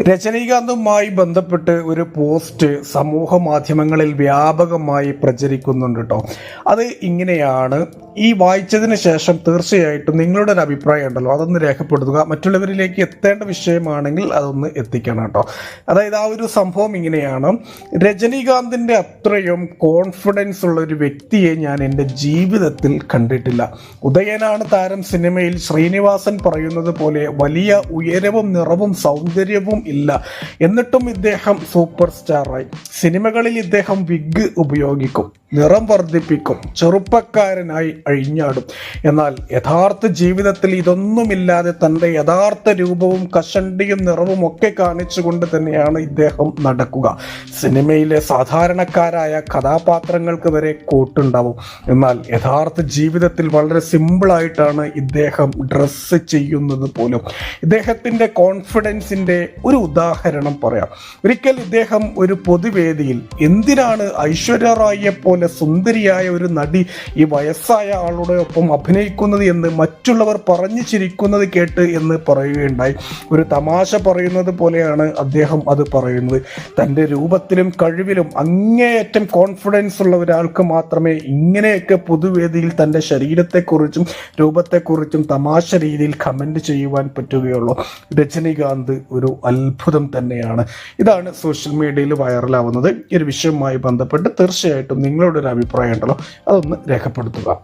രജനീകാന്തുമായി ബന്ധപ്പെട്ട് ഒരു പോസ്റ്റ് സമൂഹ മാധ്യമങ്ങളിൽ വ്യാപകമായി പ്രചരിക്കുന്നുണ്ട് കേട്ടോ അത് ഇങ്ങനെയാണ്. ഈ വായിച്ചതിന് ശേഷം തീർച്ചയായിട്ടും നിങ്ങളുടെ ഒരു അഭിപ്രായം ഉണ്ടല്ലോ. അതൊന്ന് രേഖപ്പെടുത്തുക. മറ്റുള്ളവരിലേക്ക് എത്തേണ്ട വിഷയമാണെങ്കിൽ അതൊന്ന് എത്തിക്കണം കേട്ടോ അതായത് ആ ഒരു സംഭവം ഇങ്ങനെയാണ്. രജനീകാന്തിന്റെ അത്രയും കോൺഫിഡൻസ് ഉള്ള ഒരു വ്യക്തിയെ ഞാൻ എന്റെ ജീവിതത്തിൽ കണ്ടിട്ടില്ല. ഉദയനാണ് താരം സിനിമയിൽ ശ്രീനിവാസൻ പറയുന്നത് പോലെ വലിയ ഉയരവും നിറവും സൗന്ദര്യവും ഇല്ല. എന്നിട്ടും ഇദ്ദേഹം സൂപ്പർ സ്റ്റാറായി സിനിമകളിൽ ഇദ്ദേഹം വിഗ് ഉപയോഗിക്കും നിറം വർദ്ധിപ്പിക്കും ചെറുപ്പക്കാരനായി അഴിഞ്ഞാടും. എന്നാൽ യഥാർത്ഥ ജീവിതത്തിൽ ഇതൊന്നുമില്ലാതെ തന്റെ യഥാർത്ഥ രൂപവും കഷണ്ടിയും നിറവും ഒക്കെ കാണിച്ചുകൊണ്ട് തന്നെയാണ് ഇദ്ദേഹം നടക്കുക. സിനിമയിലെ സാധാരണക്കാരായ കഥാപാത്രങ്ങൾക്ക് വരെ കൂട്ടുണ്ടാവും. എന്നാൽ യഥാർത്ഥ ജീവിതത്തിൽ വളരെ സിമ്പിളായിട്ടാണ് ഇദ്ദേഹം ഡ്രസ്സ് ചെയ്യുന്നത് പോലും. ഇദ്ദേഹത്തിന്റെ കോൺഫിഡൻസിന്റെ ഒരു ഉദാഹരണം പറയാം. ഒരിക്കൽ ഇദ്ദേഹം ഒരു പൊതുവേദിയിൽ എന്തിനാണ് ഐശ്വര്യ റായിയെ പോലെ സുന്ദരിയായ ഒരു നടി ഈ വയസ്സായ ആളുടെ ഒപ്പം അഭിനയിക്കുന്നത് എന്ന് മറ്റുള്ളവർ പറഞ്ഞു ചിരിക്കുന്നത് കേട്ട് എന്ന് പറയുകയുണ്ടായി. ഒരു തമാശ പറയുന്നത് പോലെയാണ് അദ്ദേഹം അത് പറയുന്നത്. തന്റെ രൂപത്തിലും കഴിവിലും അങ്ങേയറ്റം കോൺഫിഡൻസ് ഉള്ള ഒരാൾക്ക് മാത്രമേ ഇങ്ങനെയൊക്കെ പൊതുവേദിയിൽ തന്റെ ശരീരത്തെക്കുറിച്ചും രൂപത്തെക്കുറിച്ചും തമാശ രീതിയിൽ കമന്റ് ചെയ്യുവാൻ പറ്റുകയുള്ളൂ. രജനീകാന്ത് ഒരു അത്ഭുതം തന്നെയാണ്. ഇതാണ് സോഷ്യൽ മീഡിയയിൽ വൈറലാവുന്നത് ഈ ഒരു വിഷയവുമായി ബന്ധപ്പെട്ട് തീർച്ചയായിട്ടും നിങ്ങളുടെ ഒരു അഭിപ്രായം ഉണ്ടല്ലോ. അതൊന്ന് രേഖപ്പെടുത്തുക.